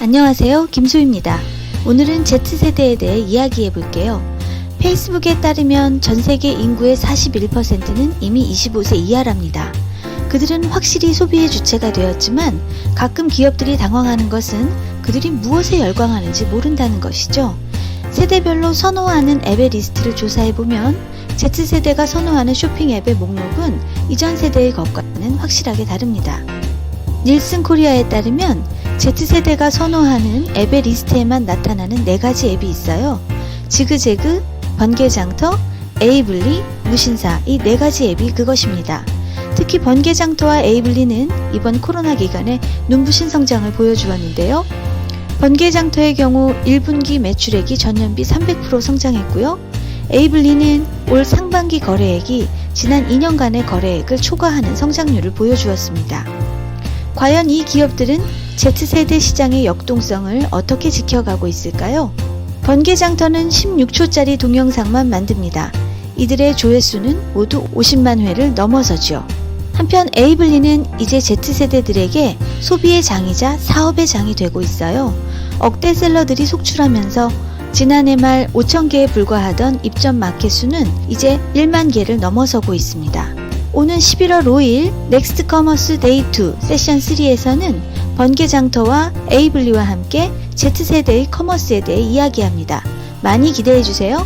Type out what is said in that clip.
안녕하세요. 김소입니다. 오늘은 Z세대에 대해 이야기해 볼게요. 페이스북에 따르면 전 세계 인구의 41%는 이미 25세 이하랍니다. 그들은 확실히 소비의 주체가 되었지만 가끔 기업들이 당황하는 것은 그들이 무엇에 열광하는지 모른다는 것이죠. 세대별로 선호하는 앱의 리스트를 조사해 보면 Z세대가 선호하는 쇼핑 앱의 목록은 이전 세대의 것과는 확실하게 다릅니다. 닐슨 코리아에 따르면 Z세대가 선호하는 앱의 리스트에만 나타나는 네 가지 앱이 있어요. 지그재그, 번개장터, 에이블리, 무신사 이 네 가지 앱이 그것입니다. 특히 번개장터와 에이블리는 이번 코로나 기간에 눈부신 성장을 보여주었는데요. 번개장터의 경우 1분기 매출액이 전년비 300% 성장했고요. 에이블리는 올 상반기 거래액이 지난 2년간의 거래액을 초과하는 성장률을 보여주었습니다. 과연 이 기업들은 Z세대 시장의 역동성을 어떻게 지켜가고 있을까요? 번개장터는 16초짜리 동영상만 만듭니다. 이들의 조회수는 모두 50만 회를 넘어서죠. 한편 에이블리는 이제 Z세대들에게 소비의 장이자 사업의 장이 되고 있어요. 억대 셀러들이 속출하면서 지난해 말 5천 개에 불과하던 입점 마켓 수는 이제 1만 개를 넘어서고 있습니다. 오는 11월 5일 넥스트 커머스 데이 2 세션 3에서는 번개장터와 에이블리와 함께 Z세대의 커머스에 대해 이야기합니다. 많이 기대해 주세요.